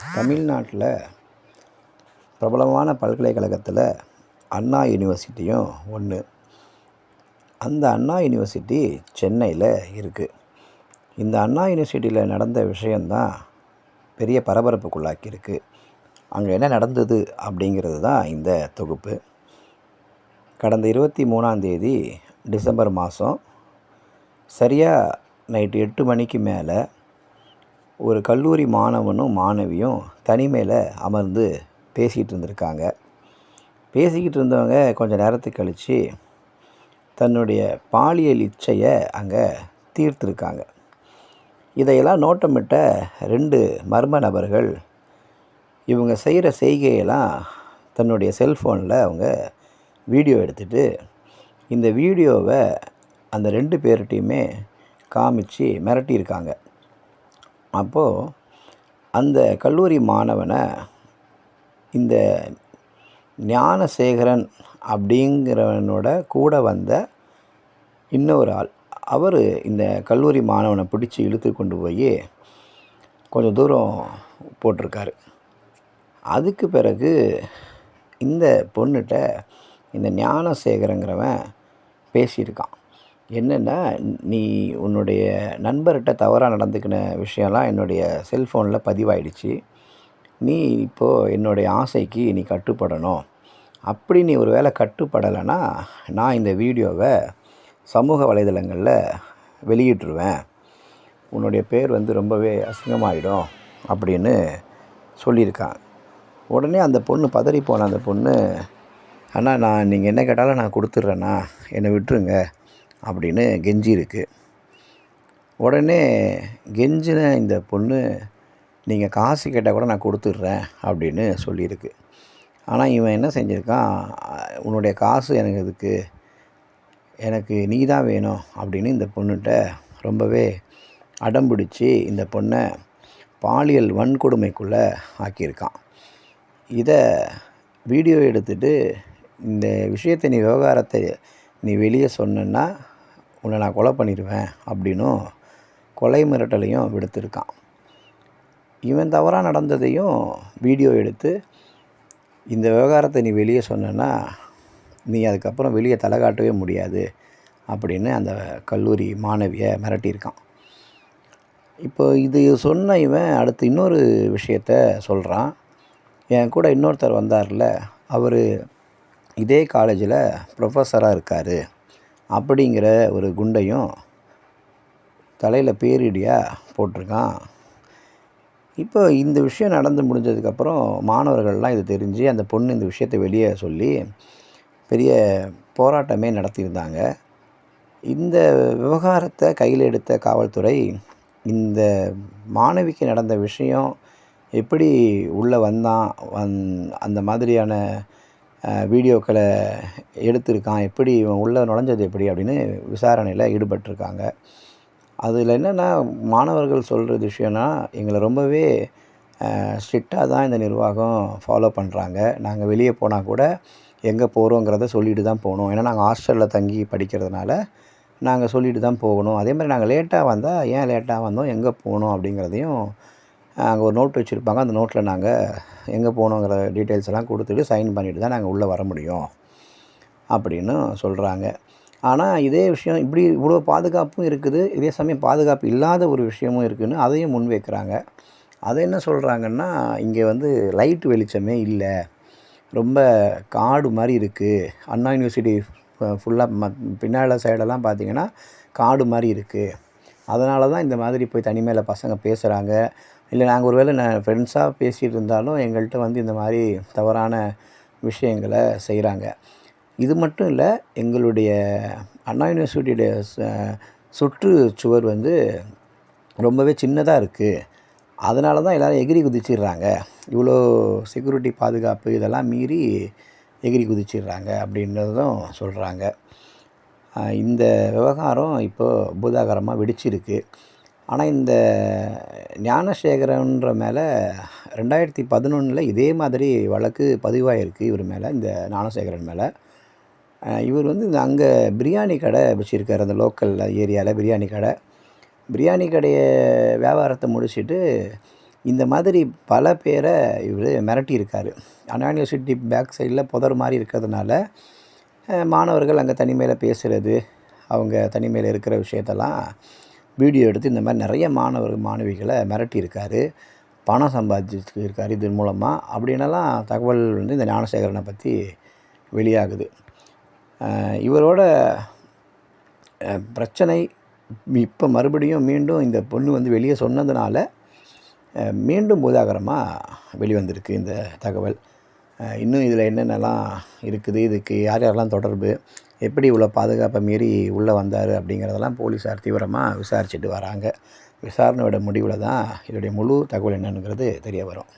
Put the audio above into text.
தமிழ்நாட்டில் பிரபலமான பல்கலைக்கழகத்தில் அண்ணா யூனிவர்சிட்டியும் ஒன்று. அந்த அண்ணா யூனிவர்சிட்டி சென்னையில் இருக்குது இந்த அண்ணா யூனிவர்சிட்டியில் நடந்த விஷயந்தான் பெரிய பரபரப்புக்குள்ளாக்கியிருக்கு. அங்கே என்ன நடந்தது அப்படிங்கிறது தான் இந்த தொகுப்பு. கடந்த இருபத்தி மூணாந்தேதி டிசம்பர் மாதம் சரியாக நைட்டு எட்டு மணிக்கு மேலே ஒரு கல்லூரி மாணவனும் மாணவியும் தனிமையில் அமர்ந்து பேசிக்கிட்டு இருந்திருக்காங்க. பேசிக்கிட்டு இருந்தவங்க கொஞ்சம் நேரத்துக்கு கழித்து தன்னுடைய பாலியல் இச்சையை அங்கே தீர்த்திருக்காங்க. இதையெல்லாம் நோட்டமிட்ட ரெண்டு மர்ம நபர்கள் இவங்க செய்கிற செய்கையெல்லாம் தன்னுடைய செல்ஃபோனில் அவங்க வீடியோ எடுத்துகிட்டு இந்த வீடியோவை அந்த ரெண்டு பேர்கிட்டையுமே காமிச்சு மிரட்டியிருக்காங்க. அப்போது அந்த கல்லூரி மாணவனை இந்த ஞானசேகரன் அப்படிங்கிறவனோட கூட வந்த இன்னொரு ஆள் அவர் இந்த கல்லூரி மாணவனை பிடிச்சி இழுத்து கொண்டு போய் கொஞ்சம் தூரம் போட்டிருக்காரு. அதுக்கு பிறகு இந்த பொண்ணுகிட்ட இந்த ஞானசேகரங்கிறவன் பேசியிருக்கான். என்னென்னா நீ உன்னுடைய நண்பர்கிட்ட தவறாக நடந்துக்கின விஷயம்லாம் என்னுடைய செல்ஃபோனில் பதிவாயிடுச்சு. நீ இப்போது என்னுடைய ஆசைக்கு நீ கட்டுப்படணும். அப்படி நீ ஒரு வேளை கட்டுப்படலைன்னா நான் இந்த வீடியோவை சமூக வலைதளங்களில் வெளியிட்டுருவேன். உன்னுடைய பேர் வந்து ரொம்பவே அசிங்கமாயிடும் அப்படின்னு சொல்லியிருக்கான். உடனே அந்த பொண்ணு பதறி போன அந்த பொண்ணு அண்ணா நான் நீங்கள் என்ன கேட்டாலும் நான் கொடுத்துட்றேண்ணா. என்னை விட்டுருங்க. அப்படின்னு கெஞ்சிருக்கு உடனே கெஞ்சின இந்த பொண்ணு நீங்கள் காசு கேட்டால் கூட நான் கொடுத்துட்றேன் அப்படின்னு சொல்லியிருக்கு ஆனால் இவன் என்ன செஞ்சுருக்கான்? உன்னுடைய காசு எனக்கு இதுக்கு எனக்கு நீ தான் வேணும் அப்படின்னு இந்த பொண்ணுகிட்ட ரொம்பவே அடம்பிடிச்சி இந்த பொண்ணை பாலியல் வன்கொடுமைக்குள்ளே ஆக்கியிருக்கான். இதை வீடியோ எடுத்துகிட்டு இந்த விஷயத்தை நீ விவகாரத்தை நீ வெளியே சொன்னேன்னா உன்னை நான் கொலை பண்ணிடுவேன் அப்படின்னும் கொலை மிரட்டலையும் விடுத்திருக்கான். இவன் தவறாக நடந்ததையும் வீடியோ எடுத்து இந்த விவகாரத்தை நீ வெளியே சொன்னேன்னா நீ அதுக்கப்புறம் வெளியே தலை காட்டவே முடியாது அப்படின்னு அந்த கல்லூரி மாணவியை மிரட்டியிருக்கான். இப்போ இது சொன்ன இவன் அடுத்து இன்னொரு விஷயத்த சொல்கிறான் என் கூட இன்னொருத்தர் வந்தார்ல அவர் இதே காலேஜில் ப்ரொஃபஸராக இருக்கார். அப்படிங்கிற ஒரு குண்டையும் தலையில் பேரிடியாக போட்டிருக்கான். இப்போ இந்த விஷயம் நடந்து முடிஞ்சதுக்கப்புறம் மாணவர்கள்லாம் இது தெரிஞ்சு அந்த பொண்ணு இந்த விஷயத்தை வெளியே சொல்லி பெரிய போராட்டமே நடத்தியிருந்தாங்க. இந்த விவகாரத்தை கையில் எடுத்த காவல்துறை இந்த மாணவிக்கு நடந்த விஷயம் எப்படி உள்ளே வந்தான் வந் அந்த மாதிரியான வீடியோக்களை எடுத்திருக்கான். எப்படி இவன் உள்ளே நுழைஞ்சது எப்படி அப்படின்னு விசாரணையில் ஈடுபட்டிருக்காங்க. அதில் என்னென்னா மாணவர்கள் சொல்கிற விஷயம்னா எங்களை ரொம்பவே ஸ்ட்ரிக்டாக தான் இந்த நிர்வாகம் ஃபாலோ பண்ணுறாங்க நாங்கள் வெளியே போனால் கூட எங்கே போகிறோங்கிறத சொல்லிட்டு தான் போகணும். ஏன்னா நாங்கள் ஹாஸ்டலில் தங்கி படிக்கிறதுனால நாங்கள் சொல்லிட்டு தான் போகணும். அதே மாதிரி நாங்கள் லேட்டாக வந்தால் ஏன் லேட்டாக வந்தோம்? எங்கே போகணும் அப்படிங்கிறதையும் அங்கே ஒரு நோட் வச்சுருப்பாங்க. அந்த நோட்டில் நாங்கள் எங்கே போகணுங்கிற டீட்டெயில்ஸ் எல்லாம் கொடுத்துட்டு சைன் பண்ணிவிட்டு தான் நாங்கள் உள்ளே வர முடியும் அப்படின்னு சொல்கிறாங்க ஆனால் இதே விஷயம் இப்படி இவ்வளோ பாதுகாப்பும் இருக்குது. இதே சமயம் பாதுகாப்பு இல்லாத ஒரு விஷயமும் இருக்குதுன்னு அதையும் முன்வைக்கிறாங்க. அதை என்ன சொல்கிறாங்கன்னா இங்கே வந்து லைட் வெளிச்சமே இல்லை. ரொம்ப காடு மாதிரி இருக்குது அண்ணா யூனிவர்சிட்டி ஃபுல்லாக ம பின்னால் சைடெல்லாம் பார்த்திங்கன்னா காடு மாதிரி இருக்குது அதனால தான் இந்த மாதிரி போய் தனிமையில் பசங்க பேசுகிறாங்க இல்லை நாங்கள் ஒரு வேளை நான் ஃப்ரெண்ட்ஸாக பேசிகிட்டு இருந்தாலும் எங்கள்கிட்ட வந்து இந்த மாதிரி தவறான விஷயங்களை செய்கிறாங்க இது மட்டும் இல்லை எங்களுடைய அண்ணா யூனிவர்சிட்டியுடைய சுற்றுச்சுவர் வந்து ரொம்பவே சின்னதாக இருக்குது அதனால தான் எல்லோரும் எகிரி குதிச்சிடுறாங்க இவ்வளோ செக்யூரிட்டி பாதுகாப்பு இதெல்லாம் மீறி எகிரி குதிச்சிடுறாங்க அப்படின்றதும் சொல்கிறாங்க இந்த விவகாரம் இப்போது பூதாகரமாக வெடிச்சிருக்கு. ஆனால் இந்த ஞானசேகரன்ற மேலே ரெண்டாயிரத்தி பதினொன்றில் இதே மாதிரி வழக்கு பதிவாகிருக்கு இவர் மேலே இந்த ஞானசேகரன் மேலே. இவர் வந்து இந்த அங்கே பிரியாணி கடை வச்சுருக்கார் அந்த லோக்கல் ஏரியாவில் பிரியாணி கடை. பிரியாணி கடையை வியாபாரத்தை முடிச்சுட்டு இந்த மாதிரி பல பேரை இவர் மிரட்டியிருக்கார். அண்ணா யூனிவர்சிட்டி பேக் சைடில் புதர் மாதிரி இருக்கிறதுனால மாணவர்கள் அங்கே தனிமையில் பேசுகிறது அவங்க தனிமையில் இருக்கிற விஷயத்தெல்லாம் வீடியோ எடுத்து இந்த மாதிரி நிறைய மாணவர் மாணவிகளை மிரட்டியிருக்காரு பணம் சம்பாதிச்சிருக்காரு இதன் மூலமாக அப்படின்னலாம் தகவல் வந்து இந்த ஞானசேகரனை பற்றி வெளியாகுது. இவரோட பிரச்சனை இப்போ மறுபடியும் மீண்டும் இந்த பொண்ணு வந்து வெளியே சொன்னதுனால மீண்டும் பூதாகரமாக வெளிவந்திருக்கு இந்த தகவல். இன்னும் இதில் என்னென்னலாம் இருக்குது? இதுக்கு யார் யாரெல்லாம் தொடர்பு? எப்படி இவ்வளோ பாதுகாப்பை மீறி உள்ளே வந்தார்? அப்படிங்கிறதெல்லாம் போலீஸார் தீவிரமாக விசாரிச்சுட்டு வராங்க. விசாரணையோட முடிவில் தான் இதோடைய முழு தகவல் என்னங்கிறது தெரிய வரும்.